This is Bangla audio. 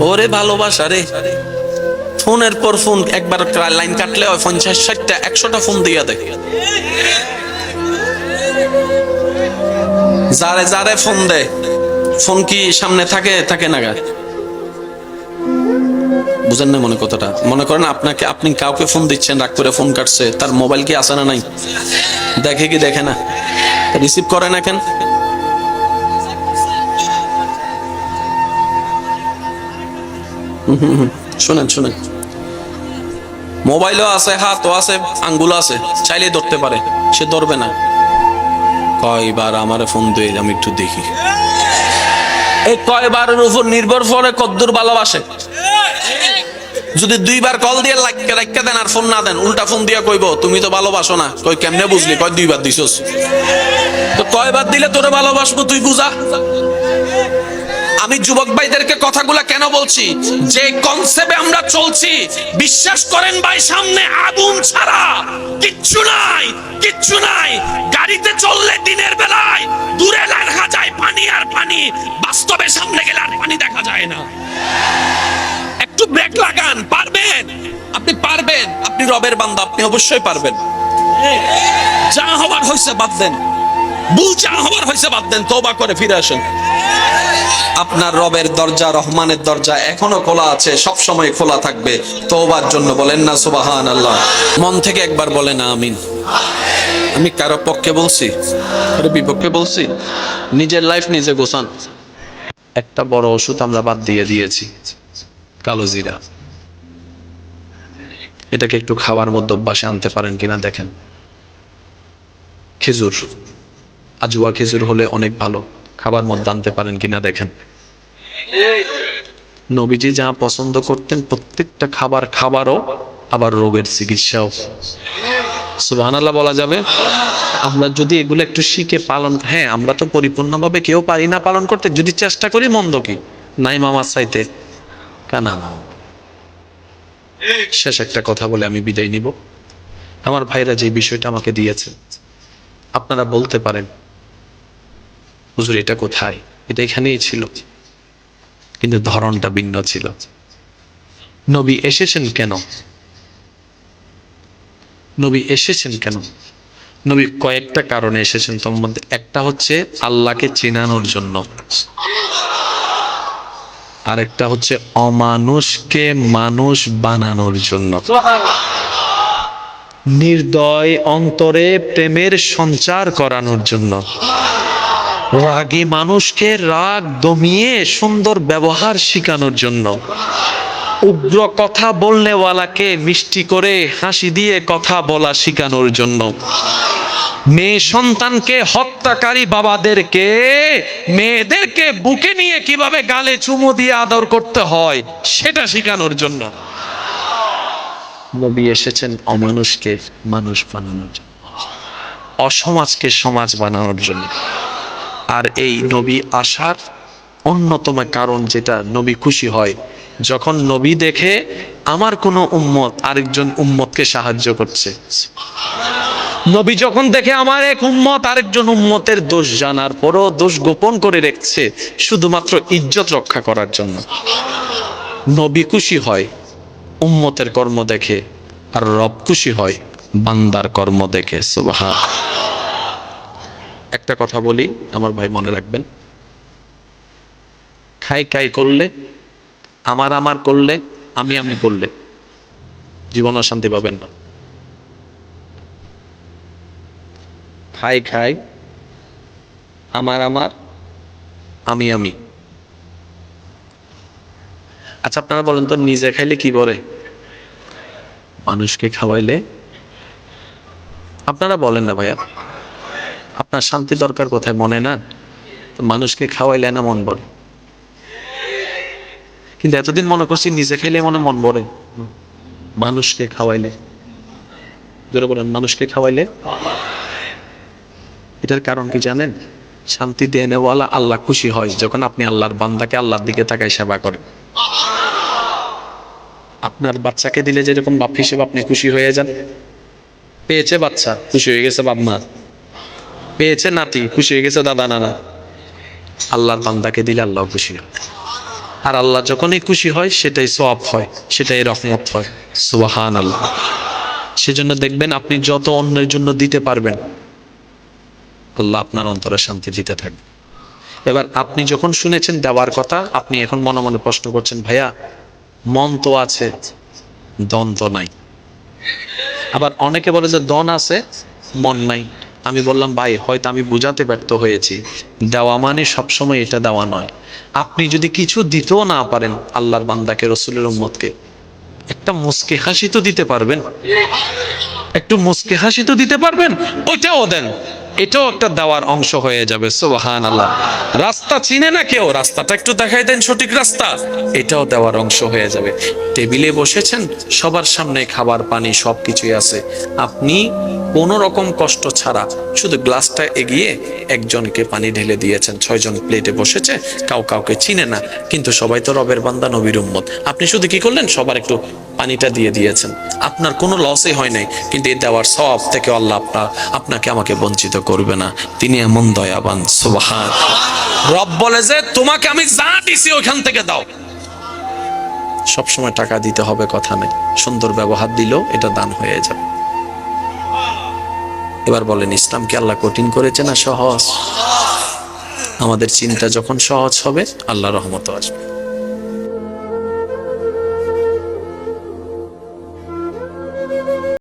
ওরে ভালোবাসা রে। ফোনের পর ফোন, একবার লাইন কাটলে হয় পঞ্চাশ ষাটটা, একশোটা ফোন দিয়া দেয়। যারে যারে ফোন দেয়, ফোন কি সামনে থাকে থাকে না গা? বুঝেন না মনে কথাটা। মনে করেন আপনাকে, আপনি কাউকে ফোন দিচ্ছেন, রাগ করে ফোন কাটছে, তার মোবাইল কি আছে না নাই? দেখে কি দেখে না? রিসিভ করে না কেন? শুনেন শুনেন। মোবাইলও আছে, হাতও আছে আঙ্গুল আছে চাইলে ধরতে পারে, সে ধরবে না। কয়বার আমারে ফোন দিয়ে আমি একটু দেখি। এই কয়বারের উপর নির্ভর করে কদ্দুর ভালোবাসে। যদি দুইবার কল দিয়ে লাইকা রাইকা দেন আর ফোন না দেন, উল্টা ফোন দিয়া কইব, তুমি তো ভালোবাসো না। কই, কেমনে বুঝলি? কয় দুইবার দিছস? তো কয়বার দিলে তোরে ভালোবাসবো, তুই বুঝা। আমি যুবক ভাইদেরকে কথাগুলা কেন বলছি? যে কনসেপ্টে আমরা চলছি, বিশ্বাস করেন ভাই, সামনে আগুন ছাড়া কিচ্ছু নাই কিচ্ছু নাই। গাড়িতে চললে দিনের বেলায় দূরে দেখা যায় পানি আর পানি, বাস্তবে সামনে গেলে আর পানি দেখা যায় না। একটু ব্রেক লাগান, পারবেন? আপনি পারবেন, আপনি রবের বান্দা, আপনি অবশ্যই পারবেন। যা হবার হয়েছে, বাদ দেন। ভুল যা হবার হয়েছে, বাদ দেন, তওবা করে ফিরে আসেন। আপনার রবের দরজা, রহমানের দরজা এখনও খোলা আছে, সব সময় খোলা থাকবে। তওবার জন্য বলেন না সুবাহান আল্লাহ মন থেকে একবার বলেন, আমিন। আমি কারও পক্ষে বলছি? কারও বিপক্ষে বলছি? নিজের লাইফ নিজে গোছান। একটা বড় ওষুধ আমরা বাদ দিয়ে দিয়েছি, কালো জিরা। এটাকে একটু খাওয়ার মধ্যে অভ্যাসে আনতে পারেন কিনা দেখেন। খেজুর। আজুয়া খেজুর হলে অনেক ভালো। খাবার মধ্যে আনতে পারেন কিনা দেখেন। নবীজি যা পছন্দ করতেন প্রত্যেকটা খাবার খাবারও আবার রোগের চিকিৎসাও। সুবহানাল্লাহ বলা যাবে, আমরা যদি এগুলো একটু শিখে পালন হ্যাঁ আমরা তো পরিপূর্ণভাবে কেউ পারি না পালন করতে, যদি চেষ্টা করি মন্দ কি? নাই মামার চাইতে। কানা? শেষ একটা কথা বলে আমি বিদায় নিব। আমার ভাইরা যে বিষয়টা আমাকে দিয়েছে আপনারা বলতে পারেন হুজুর, এটা কোথায়? এটা এখানেই ছিল। কিন্তু ধরনটা ভিন্ন ছিল। নবী এসেছেন কেন? নবী এসেছেন কেন? নবী কয়েকটা কারণে এসেছেন তোর মধ্যে। একটা হচ্ছে আল্লাহকে চেনানোর জন্য। আরেকটা হচ্ছে অমানুষকে মানুষ বানানোর জন্য। নির্দয় অন্তরে প্রেমের সঞ্চার করানোর জন্য। রাগী মানুষকে রাগ দমিয়ে সুন্দর ব্যবহার শেখানোর জন্য। উগ্র কথা বলনেওয়ালাকে মিষ্টি করে হাসি দিয়ে কথা বলা শেখানোর জন্য। মেয়ে সন্তানকে হত্যাকারী বাবাদেরকে, মেয়েদেরকে বুকে নিয়ে কীভাবে গালে চুমু দিয়ে আদর করতে হয়, সেটা শেখানোর জন্য। নবী এসেছেন অমানুষকে মানুষ বানানোর জন্য। অসমাজকে সমাজ বানানোর জন্য। আর এই নবী আসার অন্যতম কারণ যেটা নবী খুশি হয়, যখন নবী দেখে আমার কোনো উম্মত আরেকজন উম্মতকে সাহায্য করছে। নবী যখন দেখে আমার এক উম্মত আরেকজন উম্মতের দোষ জানার পরও দোষ গোপন করে রেখেছে, শুধুমাত্র ইজ্জত রক্ষা করার জন্য। নবী খুশি হয় উম্মতের কর্ম দেখে, আর রব খুশি হয় বান্দার কর্ম দেখে সুবাহা একটা কথা বলি, আমার ভাই মনে রাখবেন। খাই খাই করলে, আমার আমার করলে, আমি আমি করলে, জীবন শান্তি পাবেন না। খাই খাই, আমার আমার, আমি আমি। আচ্ছা আপনারা বলেন তো, নিজে খাইলে কি বলে? মানুষকে খাওয়াইলে? আপনারা বলেন না ভাইয়া। আপনার শান্তি দরকার কোথায়? মনে না তো মানুষকে খাওয়াইলে না মন ভরে? কিন্তু এতদিন মনে করছি নিজে খাইলে মনে মন ভরে। মানুষকে খাওয়াইলে। জোরে বলেন, মানুষকে খাওয়াইলে? এটার কারণ কি জানেন? শান্তি দেনেওয়ালা আল্লাহ খুশি হয় যখন আপনি আল্লাহর বান্দাকে আল্লাহর দিকে তাকায় সেবা করেন। আপনার বাচ্চাকে দিলে যেরকম বাপ হিসেবে আপনি খুশি হয়ে যান। পেয়েছে বাচ্চা, খুশি হয়ে গেছে বাপ মা। পেয়েছে নাতি, খুশি হয়ে গেছে দাদা, নানা। আল্লাহর বান্দাকে দিলে আল্লাহ খুশি হয়। আর আল্লাহ যখনই খুশি হয়, সেটাই সব হয়, সেটাই রহমত হয়। সুবাহান আল্লাহ সেজন্য দেখবেন আপনি যত অন্যের জন্য দিতে পারবেন, আল্লাহ আপনার অন্তরে শান্তি দিতে থাকবে। এবার আপনি যখন শুনেছেন দেওয়ার কথা, আপনি এখন মনে মনে প্রশ্ন করছেন, ভাইয়া, মন তো আছে, দন তো নাই। আবার অনেকে বলে যে, দন আছে, মন নাই। আমি বললাম, ভাই, হয়তো আমি বুঝাতে ব্যর্থ হয়েছি। দেওয়া মানে সবসময় এটা দেওয়া নয়। আপনি যদি কিছু দিতেও না পারেন, আল্লাহর বান্দাকে, রসুলের উম্মতকে, একটা মুস্কে হাসি তো দিতে পারবেন। একটু মুস্কে হাসি তো দিতে পারবেন, ওইটাও দেন। এটাও একটা দেওয়ার অংশ হয়ে যাবে সোবাহান আল্লাহ রাস্তা চিনে না কেউ? রাস্তাটা একটু দেখাই দেন, সঠিক রাস্তা। এটাও দেওয়ার অংশ হয়ে যাবে। টেবিলে বসেছেন, সবার সামনে খাবার, পানি সব কিছুই আছে। আপনি কোনো রকম কষ্ট ছাড়া শুধু গ্লাসটা এগিয়ে একজনকে পানি ঢেলে দিয়েছেন, ছয়জন প্লেটে বসেছে, কাউ কাউকে চিনে না, কিন্তু সবাই তো রবের বান্দা, নবীর উম্মত। আপনি শুধু কি করলেন? সবার একটু পানিটা দিয়ে দিয়েছেন। আপনার কোনো লসই হয় নাই, কিন্তু এই দেওয়ার সব থেকে আল্লাহ আপনার, আপনাকে আমাকে বঞ্চিত করবে না। তিনি এমন দয়াবান রব বলে যে, তোমাকে আমি যা দিছি ওইখান থেকে দাও। সবসময় টাকা দিতে হবে, কথা নেই। সুন্দর ব্যবহার দিলেও এটা দান হয়ে যাবে। এবার বলেন, ইসলাম কি আল্লাহ কঠিন করেছে না সহজ? আমাদের চিন্তা যখন সহজ হবে, আল্লাহ রহমত আসবে।